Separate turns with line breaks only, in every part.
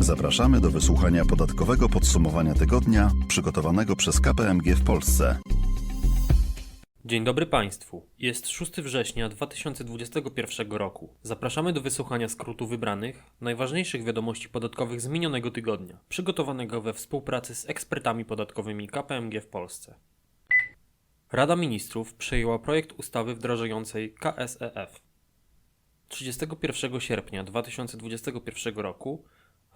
Zapraszamy do wysłuchania podatkowego podsumowania tygodnia przygotowanego przez KPMG w Polsce.
Dzień dobry Państwu. Jest 6 września 2021 roku. Zapraszamy do wysłuchania skrótu wybranych najważniejszych wiadomości podatkowych z minionego tygodnia, przygotowanego we współpracy z ekspertami podatkowymi KPMG w Polsce. Rada Ministrów przyjęła projekt ustawy wdrażającej KSEF. 31 sierpnia 2021 roku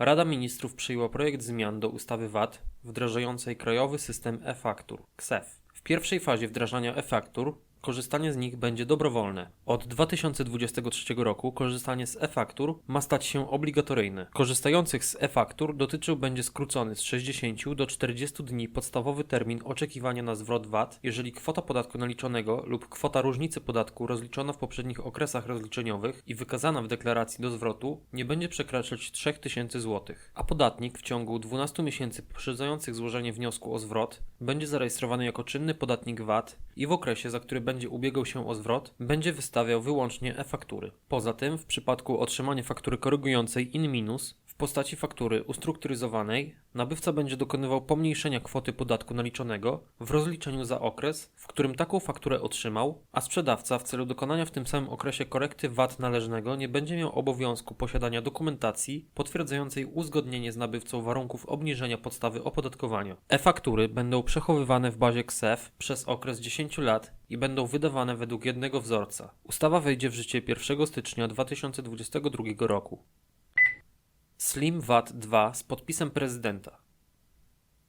Rada Ministrów przyjęła projekt zmian do ustawy VAT wdrażającej Krajowy System e-Faktur KSEF. W pierwszej fazie wdrażania e-faktur korzystanie z nich będzie dobrowolne. Od 2023 roku korzystanie z e-faktur ma stać się obligatoryjne. Korzystających z e-faktur dotyczył będzie skrócony z 60 do 40 dni podstawowy termin oczekiwania na zwrot VAT, jeżeli kwota podatku naliczonego lub kwota różnicy podatku rozliczona w poprzednich okresach rozliczeniowych i wykazana w deklaracji do zwrotu nie będzie przekraczać 3000 zł, a podatnik w ciągu 12 miesięcy poprzedzających złożenie wniosku o zwrot będzie zarejestrowany jako czynny podatnik VAT i w okresie, za który będzie ubiegał się o zwrot, będzie wystawiał wyłącznie e-faktury. Poza tym, w przypadku otrzymania faktury korygującej in minus postaci faktury ustrukturyzowanej, nabywca będzie dokonywał pomniejszenia kwoty podatku naliczonego w rozliczeniu za okres, w którym taką fakturę otrzymał, a sprzedawca w celu dokonania w tym samym okresie korekty VAT należnego nie będzie miał obowiązku posiadania dokumentacji potwierdzającej uzgodnienie z nabywcą warunków obniżenia podstawy opodatkowania. E-faktury będą przechowywane w bazie KSEF przez okres 10 lat i będą wydawane według jednego wzorca. Ustawa wejdzie w życie 1 stycznia 2022 roku. Slim VAT 2 z podpisem prezydenta.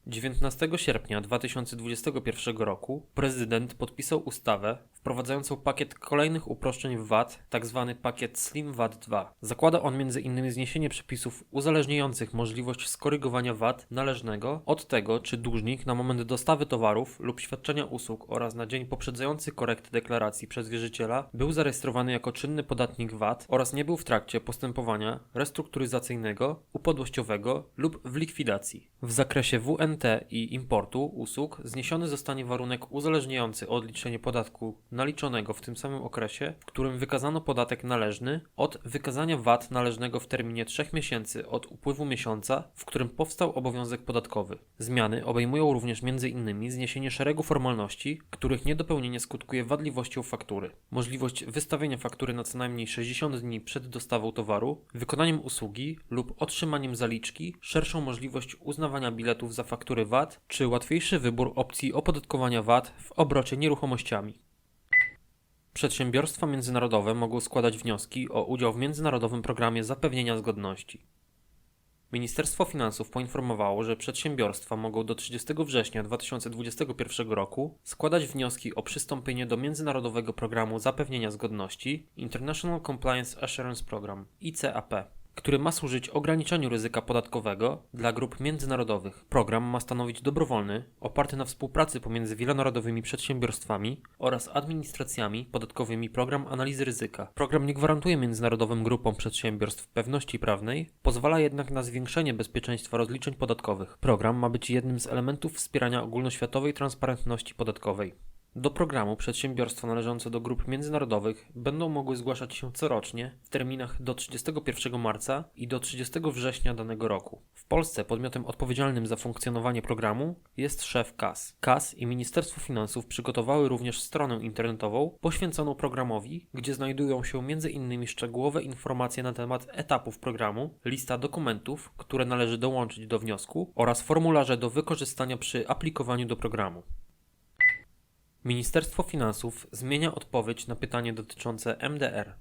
19 sierpnia 2021 roku prezydent podpisał ustawę wprowadzającą pakiet kolejnych uproszczeń w VAT, tzw. Tak pakiet Slim VAT 2. Zakłada on m.in. zniesienie przepisów uzależniających możliwość skorygowania VAT należnego od tego, czy dłużnik na moment dostawy towarów lub świadczenia usług oraz na dzień poprzedzający korektę deklaracji przez wierzyciela był zarejestrowany jako czynny podatnik VAT oraz nie był w trakcie postępowania restrukturyzacyjnego, upadłościowego lub w likwidacji. W zakresie WNT i importu usług zniesiony zostanie warunek uzależniający odliczenie podatku naliczonego w tym samym okresie, w którym wykazano podatek należny, od wykazania VAT należnego w terminie 3 miesięcy od upływu miesiąca, w którym powstał obowiązek podatkowy. Zmiany obejmują również m.in. zniesienie szeregu formalności, których niedopełnienie skutkuje wadliwością faktury, możliwość wystawienia faktury na co najmniej 60 dni przed dostawą towaru, wykonaniem usługi lub otrzymaniem zaliczki, szerszą możliwość uznawania biletów za faktury VAT, czy łatwiejszy wybór opcji opodatkowania VAT w obrocie nieruchomościami. Przedsiębiorstwa międzynarodowe mogą składać wnioski o udział w międzynarodowym programie zapewnienia zgodności. Ministerstwo Finansów poinformowało, że przedsiębiorstwa mogą do 30 września 2021 roku składać wnioski o przystąpienie do międzynarodowego programu zapewnienia zgodności International Compliance Assurance Program ICAP który ma służyć ograniczeniu ryzyka podatkowego dla grup międzynarodowych. Program ma stanowić dobrowolny, oparty na współpracy pomiędzy wielonarodowymi przedsiębiorstwami oraz administracjami podatkowymi program analizy ryzyka. Program nie gwarantuje międzynarodowym grupom przedsiębiorstw pewności prawnej, pozwala jednak na zwiększenie bezpieczeństwa rozliczeń podatkowych. Program ma być jednym z elementów wspierania ogólnoświatowej transparentności podatkowej. Do programu przedsiębiorstwa należące do grup międzynarodowych będą mogły zgłaszać się corocznie w terminach do 31 marca i do 30 września danego roku. W Polsce podmiotem odpowiedzialnym za funkcjonowanie programu jest szef KAS. KAS i Ministerstwo Finansów przygotowały również stronę internetową poświęconą programowi, gdzie znajdują się m.in. szczegółowe informacje na temat etapów programu, lista dokumentów, które należy dołączyć do wniosku oraz formularze do wykorzystania przy aplikowaniu do programu. Ministerstwo Finansów zmienia odpowiedź na pytanie dotyczące MDR.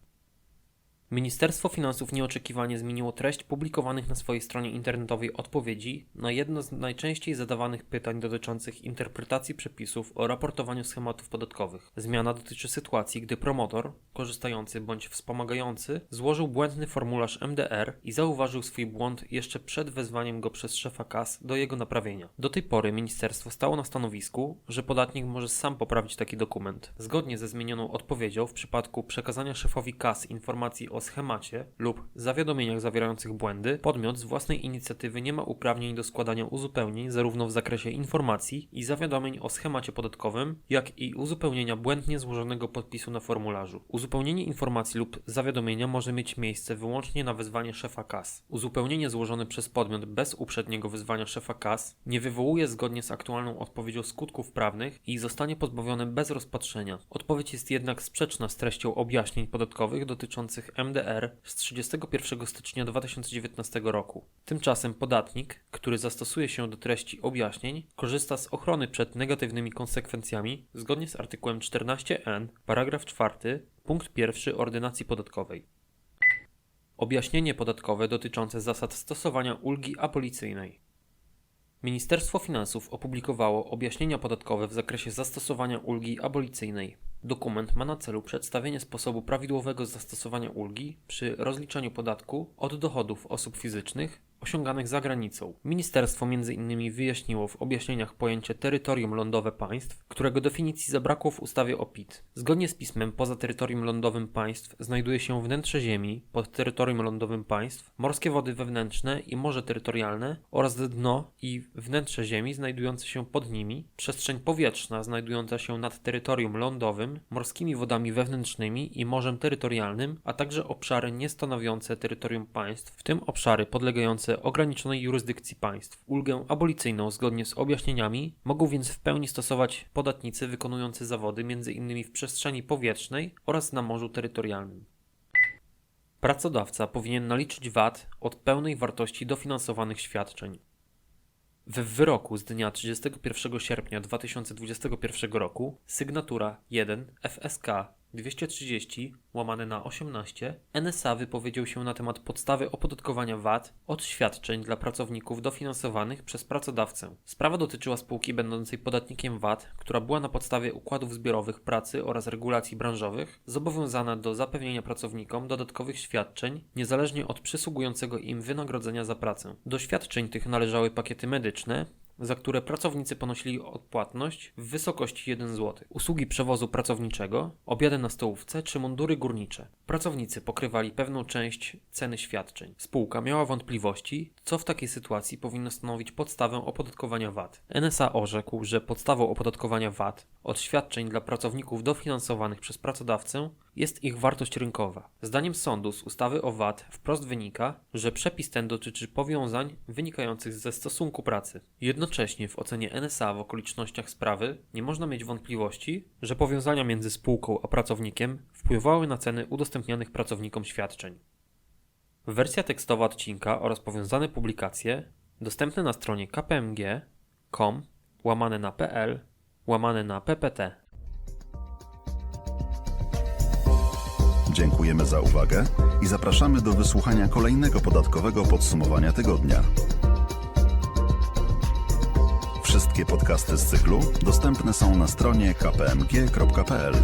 Ministerstwo Finansów nieoczekiwanie zmieniło treść publikowanych na swojej stronie internetowej odpowiedzi na jedno z najczęściej zadawanych pytań dotyczących interpretacji przepisów o raportowaniu schematów podatkowych. Zmiana dotyczy sytuacji, gdy promotor, korzystający bądź wspomagający, złożył błędny formularz MDR i zauważył swój błąd jeszcze przed wezwaniem go przez szefa KAS do jego naprawienia. Do tej pory ministerstwo stało na stanowisku, że podatnik może sam poprawić taki dokument. Zgodnie ze zmienioną odpowiedzią w przypadku przekazania szefowi KAS informacji o schemacie lub zawiadomieniach zawierających błędy, podmiot z własnej inicjatywy nie ma uprawnień do składania uzupełnień zarówno w zakresie informacji i zawiadomień o schemacie podatkowym, jak i uzupełnienia błędnie złożonego podpisu na formularzu. Uzupełnienie informacji lub zawiadomienia może mieć miejsce wyłącznie na wezwanie szefa KAS. Uzupełnienie złożone przez podmiot bez uprzedniego wezwania szefa KAS nie wywołuje zgodnie z aktualną odpowiedzią skutków prawnych i zostanie pozbawione bez rozpatrzenia. Odpowiedź jest jednak sprzeczna z treścią objaśnień podatkowych dotyczących MDR z 31 stycznia 2019 roku. Tymczasem podatnik, który zastosuje się do treści objaśnień, korzysta z ochrony przed negatywnymi konsekwencjami zgodnie z artykułem 14n, paragraf 4, punkt 1 ordynacji podatkowej. Objaśnienie podatkowe dotyczące zasad stosowania ulgi abolicyjnej. Ministerstwo Finansów opublikowało objaśnienia podatkowe w zakresie zastosowania ulgi abolicyjnej. Dokument ma na celu przedstawienie sposobu prawidłowego zastosowania ulgi przy rozliczaniu podatku od dochodów osób fizycznych osiąganych za granicą. Ministerstwo m.in. wyjaśniło w objaśnieniach pojęcie terytorium lądowe państw, którego definicji zabrakło w ustawie o PIT. Zgodnie z pismem, poza terytorium lądowym państw znajduje się wnętrze ziemi, pod terytorium lądowym państw, morskie wody wewnętrzne i morze terytorialne oraz dno i wnętrze ziemi znajdujące się pod nimi, przestrzeń powietrzna znajdująca się nad terytorium lądowym, morskimi wodami wewnętrznymi i morzem terytorialnym, a także obszary niestanowiące terytorium państw, w tym obszary podlegające ograniczonej jurysdykcji państw. Ulgę abolicyjną zgodnie z objaśnieniami mogą więc w pełni stosować podatnicy wykonujący zawody m.in. w przestrzeni powietrznej oraz na morzu terytorialnym. Pracodawca powinien naliczyć VAT od pełnej wartości dofinansowanych świadczeń. W wyroku z dnia 31 sierpnia 2021 roku sygnatura 1 FSK 230 łamane na 18 NSA wypowiedział się na temat podstawy opodatkowania VAT od świadczeń dla pracowników dofinansowanych przez pracodawcę. Sprawa dotyczyła spółki będącej podatnikiem VAT, która była na podstawie układów zbiorowych pracy oraz regulacji branżowych zobowiązana do zapewnienia pracownikom dodatkowych świadczeń niezależnie od przysługującego im wynagrodzenia za pracę. Do świadczeń tych należały pakiety medyczne, za które pracownicy ponosili odpłatność w wysokości 1 zł. Usługi przewozu pracowniczego, obiady na stołówce czy mundury górnicze. Pracownicy pokrywali pewną część ceny świadczeń. Spółka miała wątpliwości, co w takiej sytuacji powinno stanowić podstawę opodatkowania VAT. NSA orzekł, że podstawą opodatkowania VAT od świadczeń dla pracowników dofinansowanych przez pracodawcę jest ich wartość rynkowa. Zdaniem sądu z ustawy o VAT wprost wynika, że przepis ten dotyczy powiązań wynikających ze stosunku pracy. Jednocześnie w ocenie NSA w okolicznościach sprawy nie można mieć wątpliwości, że powiązania między spółką a pracownikiem wpływały na ceny udostępnianych pracownikom świadczeń. Wersja tekstowa odcinka oraz powiązane publikacje dostępne na stronie kpmg.com łamane na pl łamane na ppt.
Dziękujemy za uwagę i zapraszamy do wysłuchania kolejnego podatkowego podsumowania tygodnia. Wszystkie podcasty z cyklu dostępne są na stronie kpmg.pl.